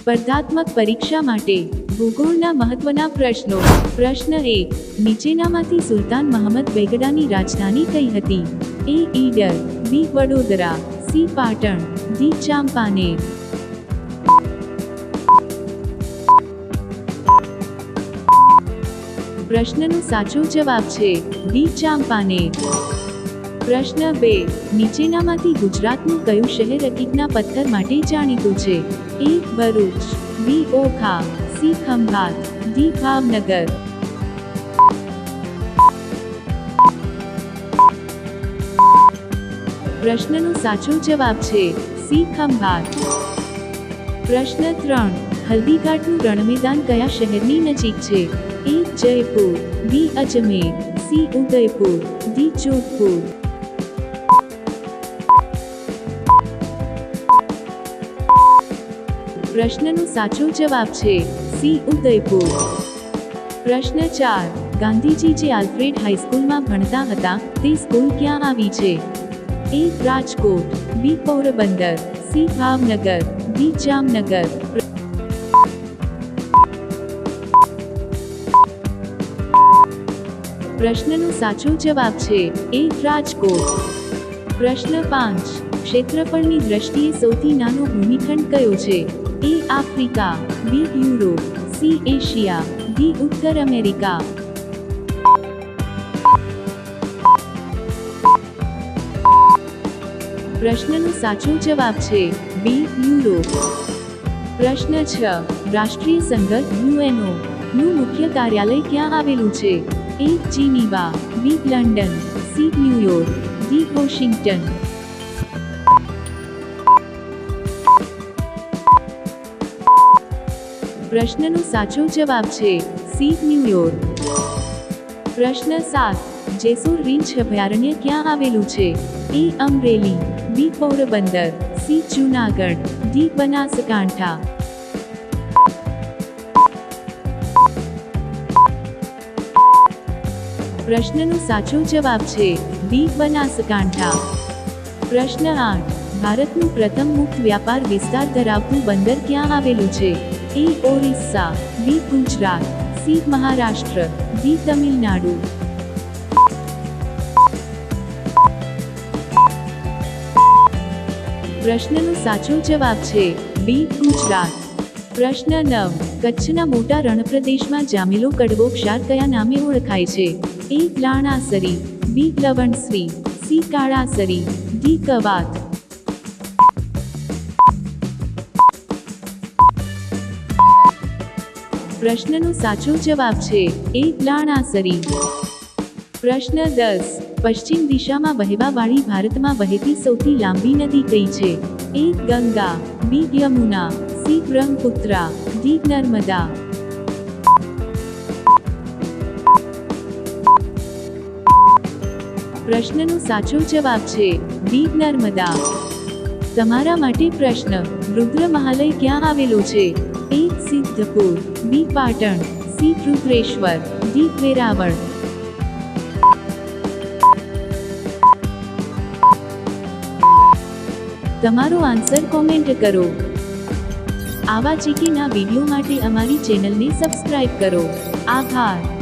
સ્પર્ધાત્મક પરીક્ષા માટે ભૂગોળના મહત્વના પ્રશ્નો. પ્રશ્ન એક, નીચેનામાંથી સુલતાન મહમદ બેગડાની રાજધાની કઈ હતી? A, Idar, B, Vadodara, C, Patan, D, Champaner. પ્રશ્નનો સાચો જવાબ છે ડી ચાંપાનેર. પ્રશ્ન બે. નીચેનામાંથી ગુજરાતનું કયું શહેર અકીકના પથ્થર માટે જાણીતું છે? A, Bharuch. B, Okha. C, Khambhat. D, Bhavnagar. પ્રશ્નનો સાચો જવાબ છે સી, ખંભાત. પ્રશ્ન ત્રણ. હલ્દીઘાટનું રણમેદાન કયા શહેરની નજીક છે? A, Jaipur. B, Ajmer. C, Udaipur. D, Jodhpur. પ્રશ્નનો સાચો જવાબ છે સી, ઉદયપુર. પ્રશ્ન ચાર, ગાંધીજી જે આલ્ફ્રેડ હાઈસ્કૂલમાં ભણતા હતા, તે સ્કૂલ ક્યાં આવી છે? A, Rajkot. B, Porbandar. C, Bhavnagar. D, Jamnagar. પ્રશ્નનો સાચો જવાબ છે એ, રાજકોટ. પ્રશ્ન પાંચ ક્ષેત્રફળની દ્રષ્ટિએ સૌથી નાનો ભૂમિખંડ કયો છે? A Africa, B Europe, C Asia, D ઉત્તર અમેરિકા. પ્રશ્નનો સાચો જવાબ છે બી યુરોપ. પ્રશ્ન છ, રાષ્ટ્રીય સંઘર્ષ યુએનઓ. નું મુખ્ય કાર્યાલય ક્યાં આવેલું છે? A Geneva, B London, C New York, D Washington. પ્રશ્નનો સાચો જવાબ છે સી ન્યુયોર્ક પ્રશ્ન સાત, જેસુર રીંછ અભયારણ્ય ક્યાં આવેલું છે? A, Amreli. B, Porbandar. C, Junagadh. D, Banaskantha. પ્રશ્નનો સાચો જવાબ છે બી બનાસકાંઠા. પ્રશ્ન આઠ, ભારતનું પ્રથમ મુક્ત વ્યાપાર વિસ્તાર ધરાવતું બંદર ક્યાં આવેલું છે? A Orissa B Gujarat C Maharashtra D Tamil Nadu પ્રશ્નનો સાચો જવાબ છે બી ગુજરાત. પ્રશ્ન નવ, કચ્છના મોટા રણપ્રદેશમાં જામેલો કડવો ક્ષાર કયા નામે ઓળખાય છે? એ, લાણાસરી, બી, લવણશ્રી, સી, કાળાસરી, ડી, કવાત. પ્રશ્નનો સાચો જવાબ છે એ લાણાસરી. પ્રશ્ન દસ, પશ્ચિમ દિશામાં વહેવાવાળી ભારતમાં વહેતી સૌથી લાંબી નદી કઈ છે? A Ganga, B Yamuna, C Brahmaputra, D Narmada. પ્રશ્નનો સાચો જવાબ છે બી નર્મદા. તમારા માટે પ્રશ્ન રુદ્ર મહાલય ક્યાં આવેલો છે? A Siddhpur B Patan C Rudreshwar, D Veraval. તમારો આન્સર કોમેન્ટ કરો. આવા ચીકીના વીડિયો માટે અમારી ચેનલને સબસ્ક્રાઇબ કરો. આભાર.